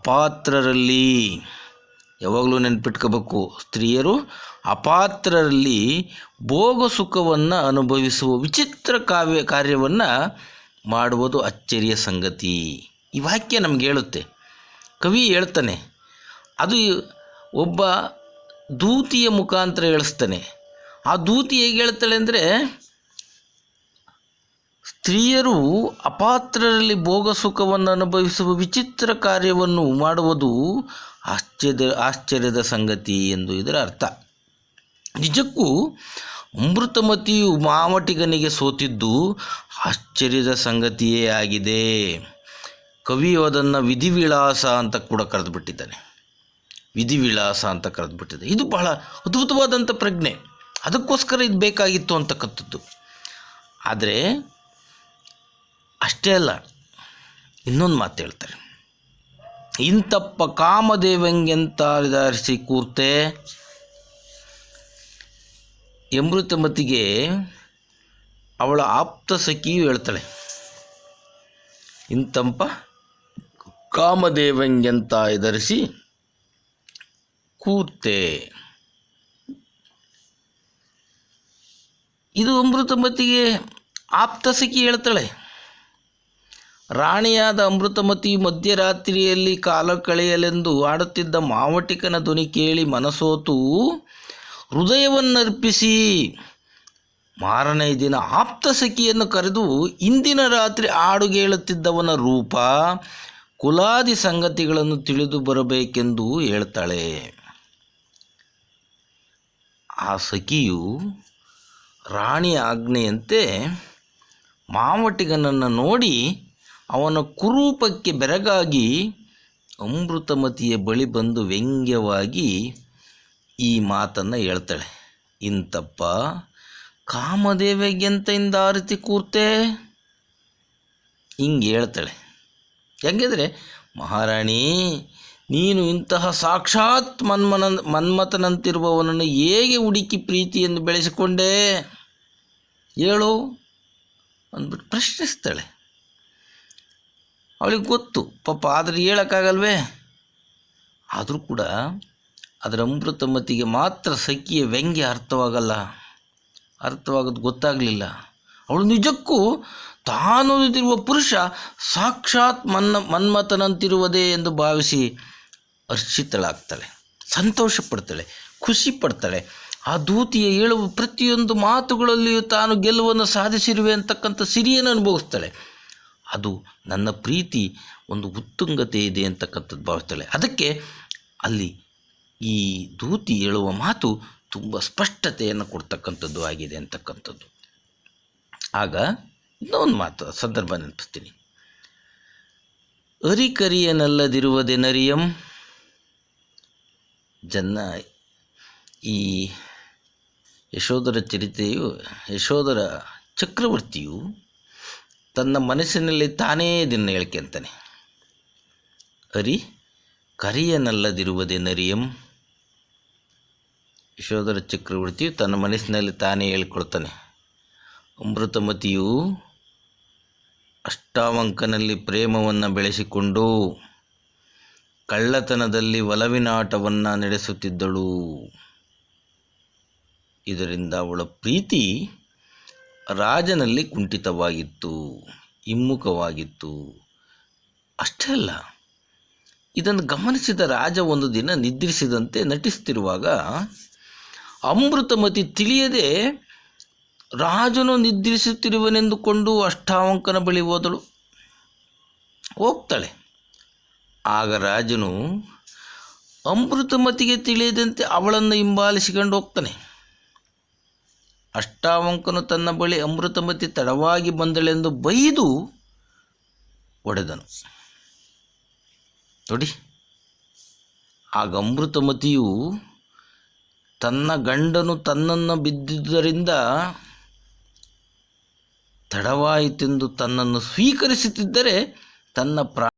ಅಪಾತ್ರರಲ್ಲಿ ಯಾವಾಗಲೂ ನೆನ್ಪಿಟ್ಕೋಬೇಕು. ಸ್ತ್ರೀಯರು ಅಪಾತ್ರರಲ್ಲಿ ಭೋಗ ಸುಖವನ್ನು ಅನುಭವಿಸುವ ವಿಚಿತ್ರ ಕಾವ್ಯ ಕಾರ್ಯವನ್ನು ಮಾಡುವುದು ಅಚ್ಚರಿಯ ಸಂಗತಿ. ಈ ವಾಕ್ಯ ನಮ್ಗೆ ಹೇಳುತ್ತೆ. ಕವಿ ಹೇಳ್ತಾನೆ, ಅದು ಒಬ್ಬ ದೂತಿಯ ಮುಖಾಂತರ ಹೇಳಿಸ್ತಾನೆ. ಆ ದೂತಿ ಹೇಗೆ ಹೇಳ್ತಾಳೆ ಅಂದರೆ ಸ್ತ್ರೀಯರು ಅಪಾತ್ರರಲ್ಲಿ ಭೋಗ ಸುಖವನ್ನು ಅನುಭವಿಸುವ ವಿಚಿತ್ರ ಕಾರ್ಯವನ್ನು ಮಾಡುವುದು ಆಶ್ಚರ್ಯ ಆಶ್ಚರ್ಯದ ಸಂಗತಿ ಎಂದು ಇದರ ಅರ್ಥ. ನಿಜಕ್ಕೂ ಅಮೃತಮತಿಯು ಮಾವಟಿಗನಿಗೆ ಸೋತಿದ್ದು ಆಶ್ಚರ್ಯದ ಸಂಗತಿಯೇ ಆಗಿದೆ. ಕವಿಯು ಅದನ್ನು ವಿಧಿವಿಳಾಸ ಅಂತ ಕೂಡ ಕರೆದುಬಿಟ್ಟಿದ್ದಾನೆ. ವಿಧಿವಿಳಾಸ ಅಂತ ಕರೆದುಬಿಟ್ಟಿದೆ. ಇದು ಬಹಳ ಅದ್ಭುತವಾದಂಥ ಪ್ರಜ್ಞೆ. ಅದಕ್ಕೋಸ್ಕರ ಇದು ಬೇಕಾಗಿತ್ತು ಅಂತಕ್ಕಂಥದ್ದು. ಆದರೆ ಅಷ್ಟೇ ಅಲ್ಲ, ಇನ್ನೊಂದು ಮಾತು ಹೇಳ್ತಾರೆ. ಇಂತಪ್ಪ ಕಾಮದೇವಂಗೆಂತ ಧಾರಿಸಿ ಕೂರ್ತೆ ಅಮೃತಮತಿಗೆ ಅವಳ ಆಪ್ತ ಸಖಿಯು ಹೇಳ್ತಾಳೆ ಇಂತಂಪ ಕಾಮದೇವಂಗೆಂತ ಎದರಿಸಿ ಕೂರ್ತೆ. ಇದು ಅಮೃತಮತಿಗೆ ಆಪ್ತ ಸಖಿ ಹೇಳ್ತಾಳೆ. ರಾಣಿಯಾದ ಅಮೃತಮತಿ ಮಧ್ಯರಾತ್ರಿಯಲ್ಲಿ ಕಾಲ ಕಳೆಯಲೆಂದು ಆಡುತ್ತಿದ್ದ ಮಾವಟಿಕನ ಧ್ವನಿ ಕೇಳಿ ಮನಸೋತು, ಹೃದಯವನ್ನರ್ಪಿಸಿ. ಮಾರನೇ ದಿನ ಆಪ್ತ ಸಖಿಯನ್ನು ಕರೆದು ಇಂದಿನ ರಾತ್ರಿ ಹಾಡುಗೇಳುತ್ತಿದ್ದವನ ರೂಪ, ಕುಲಾದಿ ಸಂಗತಿಗಳನ್ನು ತಿಳಿದು ಬರಬೇಕೆಂದು ಹೇಳ್ತಾಳೆ. ಆ ಸಖಿಯು ರಾಣಿ ಆಜ್ಞೆಯಂತೆ ಮಾವಟಿಗನನ್ನು ನೋಡಿ ಅವನ ಕುರೂಪಕ್ಕೆ ಬೆರಗಾಗಿ ಅಮೃತಮತಿಯ ಬಳಿ ಬಂದು ವ್ಯಂಗ್ಯವಾಗಿ ಈ ಮಾತನ್ನು ಹೇಳ್ತಾಳೆ. ಇಂತಪ್ಪ, ಕಾಮದೇವಿಗೆಂತ ಇಂದಾರತಿ ಕೂರ್ತೆ? ಹಿಂಗೆ ಹೇಳ್ತಾಳೆ. ಹೆಂಗಿದ್ರೆ, ಮಹಾರಾಣಿ, ನೀನು ಇಂತಹ ಸಾಕ್ಷಾತ್ ಮನ್ಮನ, ಮನ್ಮಥನಂತಿರುವವನನ್ನು ಹೇಗೆ ಹುಡುಕಿ ಪ್ರೀತಿಯನ್ನು ಬೆಳೆಸಿಕೊಂಡೆ? ಹೇಳು ಅಂದ್ಬಿಟ್ಟು ಪ್ರಶ್ನಿಸ್ತಾಳೆ. ಅವಳಿಗೆ ಗೊತ್ತು, ಪಾಪ ಆದರೆ ಹೇಳೋಕ್ಕಾಗಲ್ವೇ? ಆದರೂ ಕೂಡ ಅದರ ಅಮೃತಮತಿಗೆ ಮಾತ್ರ ಸಖಿಯ ವ್ಯಂಗ್ಯ ಅರ್ಥವಾಗಲ್ಲ. ಅರ್ಥವಾಗೋದು ಗೊತ್ತಾಗಲಿಲ್ಲ. ಅವಳು ನಿಜಕ್ಕೂ ತಾನು ಪುರುಷ ಸಾಕ್ಷಾತ್ ಮನ್ನ, ಮನ್ಮಥನಂತಿರುವುದೇ ಎಂದು ಭಾವಿಸಿ ಹರ್ಷಿತಳಾಗ್ತಾಳೆ ಸಂತೋಷ ಪಡ್ತಾಳೆ ಖುಷಿ ಪಡ್ತಾಳೆ ಆ ದೂತಿಯ ಹೇಳುವ ಪ್ರತಿಯೊಂದು ಮಾತುಗಳಲ್ಲಿಯೂ ತಾನು ಗೆಲುವನ್ನು ಸಾಧಿಸಿರುವೆ ಅಂತಕ್ಕಂಥ ಸಿರಿಯನ್ನು ಅನುಭವಿಸ್ತಾಳೆ. ಅದು ನನ್ನ ಪ್ರೀತಿ ಒಂದು ಉತ್ತುಂಗತೆ ಇದೆ ಅಂತಕ್ಕಂಥದ್ದು ಭಾವಿಸ್ತಾಳೆ. ಅದಕ್ಕೆ ಅಲ್ಲಿ ಈ ದೂತಿ ಹೇಳುವ ಮಾತು ತುಂಬ ಸ್ಪಷ್ಟತೆಯನ್ನು ಕೊಡ್ತಕ್ಕಂಥದ್ದು ಆಗಿದೆ ಅಂತಕ್ಕಂಥದ್ದು. ಆಗ ಇನ್ನೊಂದು ಮಾತು, ಸಂದರ್ಭ ನೆನಪಿಸ್ತೀನಿ. ಅರಿಕರಿಯನಲ್ಲದಿರುವುದೆನರಿಯಂ ಜನ್ನ ಈ ಯಶೋಧರ ಚರಿತೆಯು, ಯಶೋಧರ ಚಕ್ರವರ್ತಿಯು ತನ್ನ ಮನಸ್ಸಿನಲ್ಲಿ ತಾನೇ ಇದನ್ನು ಹೇಳ್ಕೊಂತಾನೆ ಅರಿ ಕರಿಯನಲ್ಲದಿರುವುದೇ ನರಿಯಂ ಯಶೋಧರ ಚಕ್ರವರ್ತಿಯು ತನ್ನ ಮನಸ್ಸಿನಲ್ಲಿ ತಾನೇ ಹೇಳ್ಕೊಳ್ತಾನೆ. ಅಮೃತಮತಿಯು ಅಷ್ಟಾವಂಕನಲ್ಲಿ ಪ್ರೇಮವನ್ನು ಬೆಳೆಸಿಕೊಂಡು ಕಳ್ಳತನದಲ್ಲಿ ಒಲವಿನಾಟವನ್ನು ನಡೆಸುತ್ತಿದ್ದಳು. ಇದರಿಂದ ಅವಳ ಪ್ರೀತಿ ರಾಜನಲ್ಲಿ ಕುಂಠಿತವಾಗಿತ್ತು, ಹಿಮ್ಮುಖವಾಗಿತ್ತು. ಅಷ್ಟೇ ಅಲ್ಲ, ಇದನ್ನು ಗಮನಿಸಿದ ರಾಜ ಒಂದು ದಿನ ನಿದ್ರಿಸಿದಂತೆ ನಟಿಸುತ್ತಿರುವಾಗ ಅಮೃತಮತಿ ತಿಳಿಯದೆ ರಾಜನು ನಿದ್ರಿಸುತ್ತಿರುವನೆಂದುಕೊಂಡು ಅಷ್ಟಾವಂಕನ ಬಳಿ ಹೋದಳು. ಹೋಗ್ತಾಳೆ. ಆಗ ರಾಜನು ಅಮೃತಮತಿಗೆ ತಿಳಿಯದಂತೆ ಅವಳನ್ನು ಹಿಂಬಾಲಿಸಿಕೊಂಡು ಹೋಗ್ತಾನೆ. ಅಷ್ಟಾವಂಕನು ತನ್ನ ಬಳಿ ಅಮೃತಮತಿ ತಡವಾಗಿ ಬಂದಳೆಂದು ಬೈದು ಒಡೆದನು. ನೋಡಿ, ಆಗ ಅಮೃತಮತಿಯು ತನ್ನ ಗಂಡನು ತನ್ನನ್ನು ಬಿದ್ದಿದ್ದರಿಂದ ತಡವಾಯಿತೆಂದು ತನ್ನನ್ನು ಸ್ವೀಕರಿಸುತ್ತಿದ್ದರೆ ತನ್ನ ಪ್ರಾ